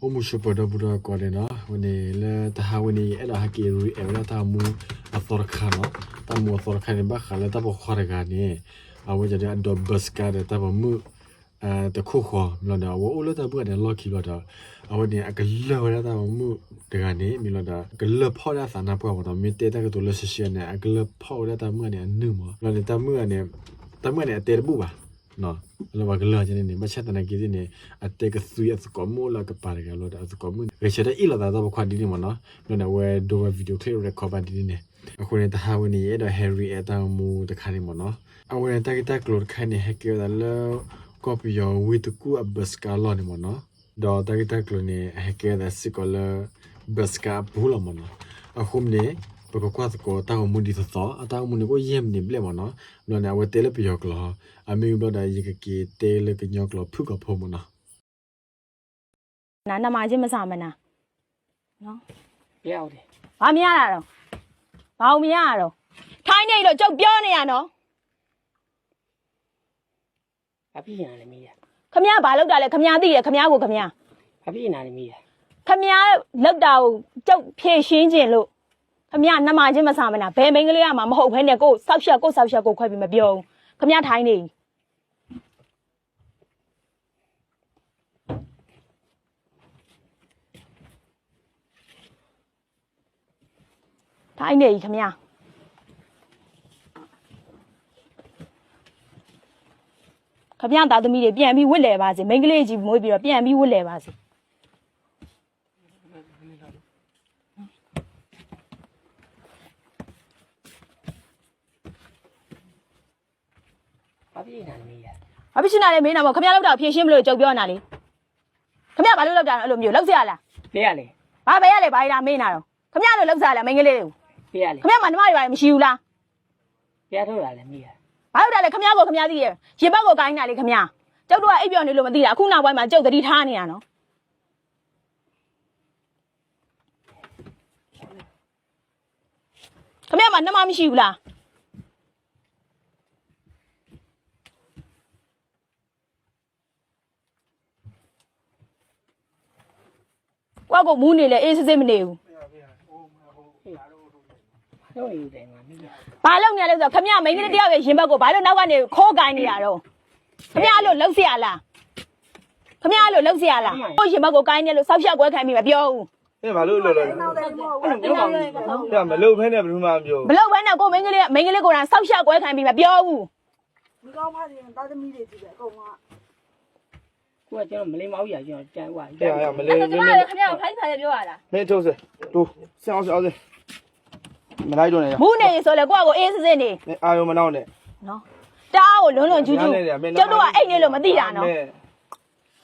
ဟိုမှုရှပဒဘူရာကောလေနော်ဝနေလေတဟာဝနေအဲ့ဒါဟကီရီအဲ့ဒါတာမူအသောရခါနော်တာမူအသောရခါနေဘာခါလေတာဘခေါ်ရကနေအဝကြတဲ့အဒဘစကာတဲ့တာဘမူအဲတခုခေါ်မလို့တော့ဝအိုလတာဘူးတဲ့လော်ကီလို့တော့အဝနေအကလောရတာမူတကနေမလို့တော့ကလဖော်ရသနာပေါ်တော့မြေ တဲ့ကတူလဆရှိနေအကလဖော်ရတာမနေနုမလို့လေတာမူကနေတာမူနေအတေဘူပါ no lo va gala jene ne macha tana ki ne atte ka sui as ko mo la ka par ga lo da as ko mo re che da ila da da kwa di ni mo no no na we do a video clip record ba di ne အခုနေတဟာဝနေရတော့ Harry အတောင်မူတခါနေမနော်အဝရတကတကလောခိုင်နေဟက်ကရလောကောပီယောဝီတကူအဘစကာလောနေမနော်ဒေါ်တကတကလောနေဟက်ကရစကောလဘစကာဘူးလမနော်အခုနေ ပကကွာကောတောင်မူဒီသောအတောင်မူနေကိုယမ်နေဘလေမနော်လောနေဝတဲလပီယောကလောအမေဘဒယကကီတဲလကညောကလောဖုကဖုမနော်နာနမချင်းမစမနာနော်ပြောက်တယ်ဘာမရတာတော့ဘာမရတာတော့ထိုင်းနေတော့ကျုပ်ပြောနေရနော်ဘာဖြစ်ညာလဲမေးရခမရဘာလောက်တာလဲခမရသိတယ်ခမရကိုခမရဘာဖြစ်ညာလဲမေးရခမရလောက်တာကိုကျုပ်ဖြည့်ရှင်းခြင်းလို့ ခမရနမချင်းမစမနာဘယ်မိန်းကလေးကမှမဟုတ်ဘဲနဲ့ကိုစောက်ရှက်ကိုစောက်ရှက်ကိုခွဲပြီးမပြောဘူးခမရထိုင်းနေထိုင်းနေခမရခမရသားသမီးတွေပြန်ပြီးဝစ်လဲပါစေမိန်းကလေးကြီးမွေးပြီးတော့ပြန်ပြီးဝစ်လဲပါစေ ဘာဖြစ်ညာလဲမေးရ။ဘာဖြစ်ရှင်တာလဲမင်းနာမခမရလောက်တာဖြည့်ရှင်းမလို့ကြုံပြောနေတာလေ။ခမရဘာလို့လောက်တာလဲအဲ့လိုမျိုးလောက်စရလားဖေးရလေ။ဘာပဲရလဲဘာရမင်းနာတော့ခမရလို့လောက်စရလားမိန်းကလေးတွေကိုဖေးရလေခမရမှာနှမတွေဘာလဲမရှိဘူးလားပြားထုတ်တာလဲမေးရ။ဘာလို့တာလဲခမရကိုခမရသိရဲ့။ရေဘက်ကိုကိုင်းတာလေခမရ။ကျုပ်တို့ကအိပ်ပျော်နေလို့မသိတာအခုနောက်ပိုင်းမှာကျုပ်သတိထားနေရနော်။ခမရမှာနှမမရှိဘူးလား။ ကိုယ့်ကိုမူးနေလေအေးစစ်စစ်မနေဘူး လုံးနေတယ်ငါမေးရ ။ဘာလုပ်နေလဲဆိုတော့ခမရမိန်းကလေးတယောက်ရဲ့ရင်ဘက်ကိုဘာလို့နောက်ကနေခိုးကိုင်းနေရတော့ခမရအဲ့လိုလှုပ်เสียလားခမရအဲ့လိုလှုပ်เสียလားကိုယ့်ရင်ဘက်ကိုကိုင်းနေလို့ဆောက်ရှက်ကွဲခံပြီးမပြောဘူး အဲဘာလို့လောလောလဲ အဲ့လိုမျိုးပါဘူး ဒါမလို့ဖဲနဲ့ဘယ်သူမှမပြော ဘလို့ပဲနဲ့ကိုယ့်မိန်းကလေးကမိန်းကလေးကိုယ်တိုင်ဆောက်ရှက်ကွဲခံပြီးမပြောဘူး ဒီကောင်းဖားရင်သားသမီးတွေကြည့်တယ်အကုန်လုံးက ကိုကကျွန်တော်မလေးမောက်ရကျွန်တော်ကြိုင်ွားတဲ့ရမလေးအဲ့မဒါကျမင်းလည်းခမရကိုဖိုက်ဖိုက်ပြောရတာမင်းထုတ်စတူဆင်းအောင်ဆင်းအောင်မလိုက်တော့နဲ့မူးနေဆိုလေကိုယ့်ကိုအေးစစ်စစ်နေမင်းအာယုံမနောက်နဲ့နော်တအားကိုလွန်းလွန်းကျူးကျူးကျုပ်တို့ကအိတ်နေလို့မသိတာနော်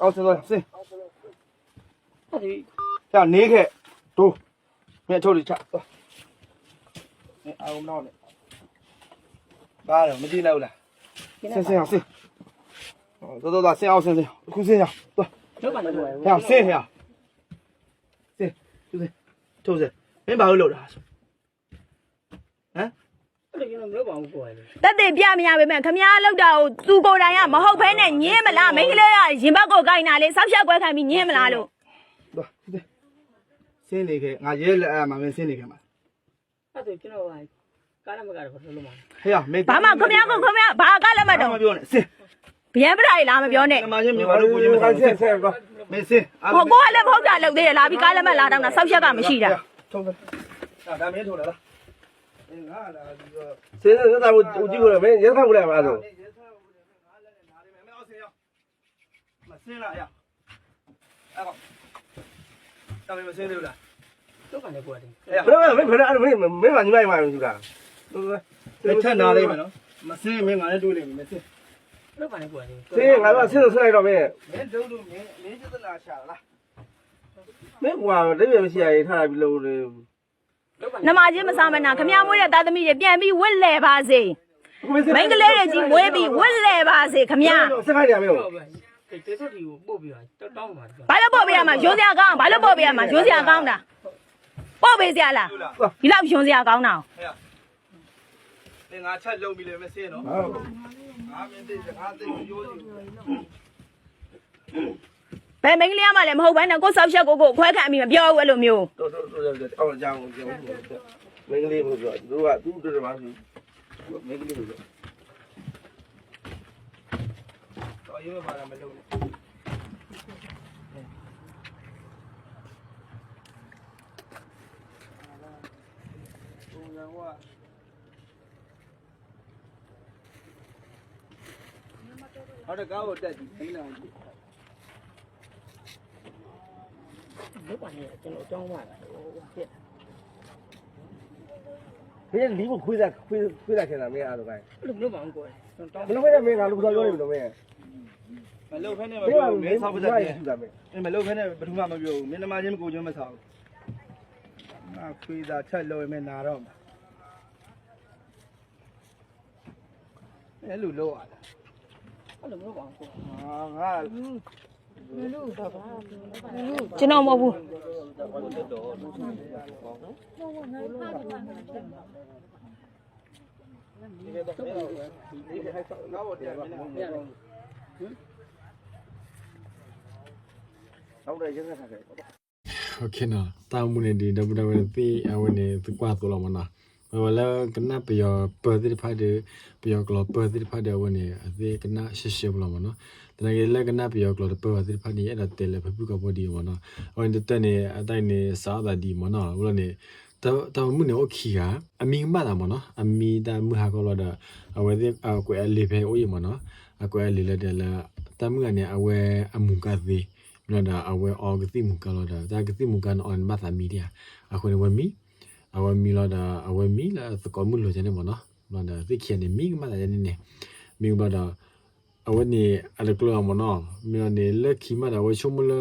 အောက်ဆင်းတော့ဆင်းဟုတ်ပြီကြာနေခဲ့တူမင်းထုတ်လိချသွားမင်းအာယုံမနောက်နဲ့ဘာလဲမကြည့်လိုက်ဘူးလားဆင်းဆင်းအောင်ဆင်း တော်တော်တော်ဆင်းအောင်ဆင်းဆင်းခုဆင်းရသွားတို့ကလည်းဟဲ့ဆင်းဟဲ့ဆင်းသူစထုတ်စမင်းဘာလို့လောက်တာဟမ်အဲ့လိုကျွန်တော်မလုပ်ပါဘူးကိုယ်လေတက်တဲ့ပြမရပါပဲခမရလောက်တာကိုသူကိုယ်တိုင်ကမဟုတ်ဘဲနဲ့ညင်းမလားမိန်းကလေးကရင်ဘက်ကိုကိုင်းတာလေဆောက်ရှက်ကွဲခံပြီးညင်းမလားလို့သွားဆင်းနေခဲ့ငါရဲလက်အမှမင်းဆင်းနေခဲ့မှာအဲ့ဒါကျွန်တော်ကကားလည်းမကားတော့ဘယ်လိုလုပ်မှာဟေ့မင်းဘာမှခမရကိုခမရဘာကလည်းမတော့မပြောနဲ့ဆင်း ဗျံပရာကြီးလားမပြောနဲ့နမချင်းမြန်မာလူကိုချင်းမဆိုင်ဆင်းဆင်းကွာမင်းဆင်းဟိုကိုကလည်းမဟုတ်တာလုပ်သေးတယ်လာပြီးကားလည်းမလာတော့တာဆောက်ရှက်ကမရှိတာထုံးတယ်ဒါမင်းထုံးလားငါလာပြီးတော့ဆင်းဆင်းသာကိုကြည့်လို့မင်းရက်ခတ်ဘူးလားမလားဆိုမဆင်းလာရအဲ့တော့တမင်မဆင်းလို့လားတို့ကလည်းကိုယ်လေဘယ်လိုမင်းဘယ်လိုမင်းမင်းကညီမညီမယူတာလက်ထက်နာလေးမယ်နော်မဆင်းမင်းငါလည်းတွေးလိမ့်မယ်မဆင်း တို့ကလည်းကိုယ်လေဆင်းငါကဆင်းလို့ဆင်းလိုက်တော့မင်းမင်းတို့တို့မင်းမင်းကျသနာရှာလားမင်းကွာတပြည့်မရှိရရေးထားပြီးလို့လေတို့ကနမချင်းမစားမနာခမရမွေးတဲ့သားသမီးတွေပြန်ပြီးဝစ်လဲပါစေမိန်းကလေးတွေကြီးမွေးပြီးဝစ်လဲပါစေခမရစခိုင်းရမင်းဟုတ်ပဲတေးစောတီကိုပို့ပြီးတော့တောင်းပါဘာလို့ပို့ပေးရမှာရိုးစရာကောင်းဘာလို့ပို့ပေးရမှာရိုးစရာကောင်းတာပို့ပေးစရာလားဒီလောက်ရိုးစရာကောင်းတာနေ ငါချက်လုံးပြီလေမဆင်းနော်ဟုတ်ငါမင်းသိစကားသိပြောစီဘယ်မိန်းကလေးမှလည်းမဟုတ်ဘဲနဲ့ကိုယ်ဆောက်ရှက်ကိုကိုခွဲခံပြီးမပြောဘူးအဲ့လိုမျိုးတော်တော်တော်တော်အော်ကြောင်းကြောင်းမင်းကလေးကိုပြောသူကသူ့တော်တော်မှဆိုမင်းကလေးကိုပြောတော်ရွေးပါလားမလုပ်နဲ့ဟိုက တော့ဟုတ်တယ်ကားကိုတက်ကြည့်ခိလာကြည့်ဘုရားနဲ့ကျွန်တော်အကြောင်းပါလားဟိုဖြစ်မင်းလီးကိုခွေးစားခွေးခွေးစားခင်တာမင်းအားတော့ကိုင်းအဲ့လိုမျိုးမအောင်ကိုယ်ကျွန်တော်ဘယ်လိုပဲမင်းကလူစားပြောနေမလို့မင်းမလုပ်ဖဲနဲ့မမင်းကပြောဘူးမမင်းင်းဆောဆောက်က်ပပစ်စ်တတတ်တ်တယ်တယ်သူကမင်းမလုပ်ဖဲနဲ့ဘယ်သူမှမပြောဘူးမင်းသမားချင်းကိုကျွန်းမဆောက်ငါခွေးသာချက်လို့မင်းနာတော့မှာအဲ့လိုလောက်ရတာ အဲ့လိုမျိုးမအောင်ကိုယ် ဟာငါ ကျွန်တော်မဟုတ်ဘူး တော့တရားမင်းနဲ့ နောက်တော့ရက်ဆက်ထားတယ် โอเคနော်တာမူနေဒီ WWP အဝင်နေသူကွာတော့မနာ ဝလာကနပယောပဒိဖာဒေပယောကလပဒိဖာဒေဝင်နေအသေးကနရှရှဘလမနော်တနကြီးလက်ကနပယောကလပဒိဖာနေအဲ့ဒါတဲလေဖပူကဘောဒီမနော်အဝင်တက်နေအတိုင်းနေစားတာဒီမနော်ဘလနေတော့တော့မှုနေโอเคကအမီမတာမနော်အမီတာမှုဟာကောလဒအဝဲဒီအကွယ်လေးပဲအိုးရမနော်အကွယ်လေးလက်တယ်လာတမှုကနေအဝဲအမှုကသေး မလို့ဒါအဝဲအော်ဂတိမူကလောဒါဒါဂတိမူကန်အွန်မတ်သမီဒီယာအခုနေဝမီ အဝဲမီလောဒါအဝဲမီလာသကောမှုလိုချင်နေမနော်မလို့ဒါသိချင်နေမိကမလာနေနေမိဘဒါအဝဲနေအလကလောမနော်မီနေလက်ခီမဒါဝဲချုံမလ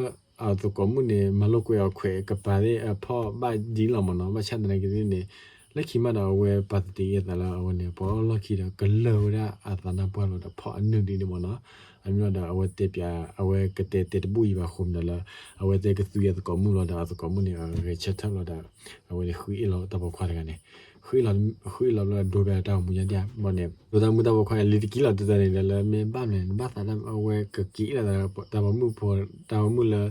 အသကောမှုနေမလုကွေအခွေကပါလေအဖော်ဘဒီလောမနော်မချန်တဲ့ကိနေလက်ခီမဒါဝဲပတ်တီရတလာအဝဲနေပေါ်လက်ခီဒါဂလောဒါအသနာပေါ်လို့ဒါဖော်အနုဒီနေမနော် အမျိုးဒါအဝဲတက်ပြအဝဲကတဲ့တဲ့ဘူီပါခုံဒလာအဝဲတဲ့ကသူရတဲ့ကမှုလာဒါကမှုနေရချက်ထလာဒါအဝဲခွေးလောတဘခွာရကနေခွေးလာခွေးလာဒိုဘတာမူရတဲ့မနေဒိုဒါမူတဘခွာလီတကီလာတဲ့နေလဲမင်းပါမလဲဘာသာအဝဲကကီလာဒါတဘမှုပေါ်တဘမှုလာ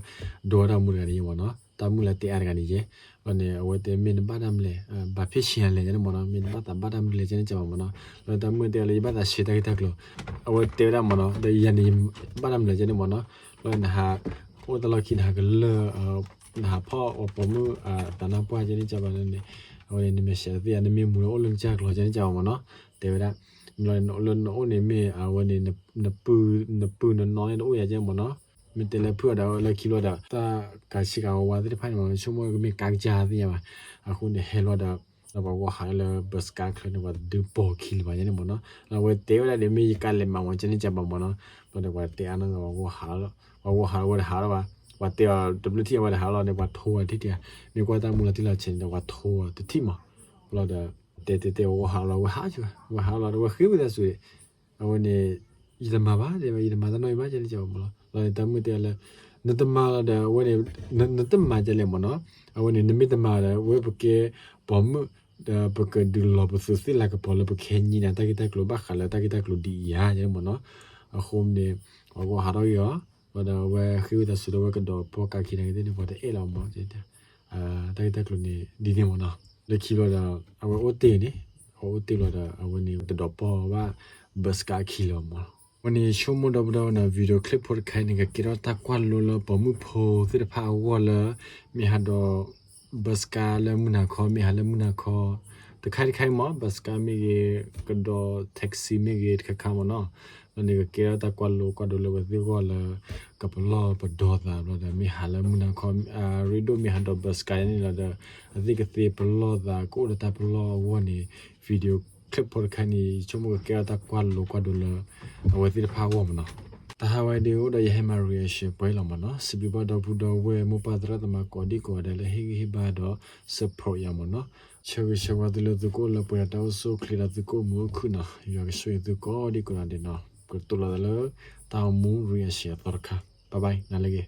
ဒိုဒါမှုရနေဝနော် တမှုလာတဲ့အားကနေရဲ့မနေအဝဲတဲ့မင်းဘာဒမ်လဲဘာဖြစ်ရှင်လဲမနော်မင်းဘာသာဘာဒမ်လဲကျနေကြမနော်လောတမှုတဲ့လေဘာသာရှိတဲ့တက်လို့အဝတေရမနောဒယန်ဒီဘာနမ်လေဂျနေမနောလောနဟာဟိုတလခိနာကလနာဖောအပမှုအာတနာပွားဂျနေကြပါနေဟိုနေမရှယ်ဒီအနမီမူလောလုံချကလောဂျနေကြပါမနောတေရလောလောလောနေမေအဝနေနပူနပူနနောရအိုရဂျမနော မတလေဖူဒါလကီလောဒါတာကာရှိကဝါဒီဖိုင်မရှမကမေကာဂျာဒီယာအခုနေဟဲလောဒါတော့ဘာဟာလဘစကာခလနဝဒပေါ်ခီလပါနေမနော်လာဝတေဝလာလေမီကလည်းမဝန်ချနေကြပါမနော်တော့ဝတေအနငဝဟာလဝဟာဝဟာလပါဝတေ WT ဝဟာလနေဝထိုးတိတနေကွာတမူလာတိလာချင်းတော့ဝထိုးတတိမဘလာဒတေတေတေဝဟာလဝဟာချဝဟာလဝခိဝဒဆွေအဝနေဤတမပါဒီဤတမတော့ဘာချနေကြမလား လာတမှုတေလည်းနတမလာတဲ့ဝနေနတမကြလေမနော်အဝနေနမိတမတဲ့ဝေပကေဘောမှုဒါပကဒူလောပစစီလာကပေါ်လပခေညီနာတကိတကလဘခလာတကိတကလဒီယာရဲမနော်အခုမနေအကောဟာရောရဝဒဝဲခိဝဒဆူဒဝကတော့ပေါ်ကခိနေတယ်ဘောတဲ့အဲလောမောတဲ့အာတကိတကလနေဒီနေမနော်လက်ခီလောဒါအဝဲအိုတေနေဟိုတေလောဒါအဝဲနေတော့ပေါ်ဝဘစကာခီလောမော วันนี้ชมดบดนะวิดีโอคลิปพอดแคสต์นี่ก็กิรตะกวนโลโลปอมุโพสิทพาวอลมีฮัดบัสกาเลมุนาคอมีฮัลมุนาคอตะไคไคมอบัสกามีกดอแท็กซี่มีกะคามอเนาะวันนี้ก็กิรตะกวนโลกวดโลบสิกอลกับลอปดอตาบดมีฮัลมุนาคออ่ารีโดมีฮัดบัสกานี่ละดอติกะติปลอตาโกดตาปลอวอนี่วิดีโอ คลิปพอดคานีชมกับแกตะกวนลูกกว่าดูเลยเอาไว้ที่พาวมันเนาะแต่ฮาวายเดียวได้ให้มาเรียชไปลงมันเนาะสิบบ่ดอบูดอเวมุปาตระตมากอดีกอได้เลยฮิฮิบาดอสโปรยามเนาะชาวชาวดลตุโกลปะตาวโซคลีลตุโกมุคุนะยากช่วยตุโกดีกอนะเนาะกตุลาเลยตาวมูเรียชตอรคาบายบายนาเลเก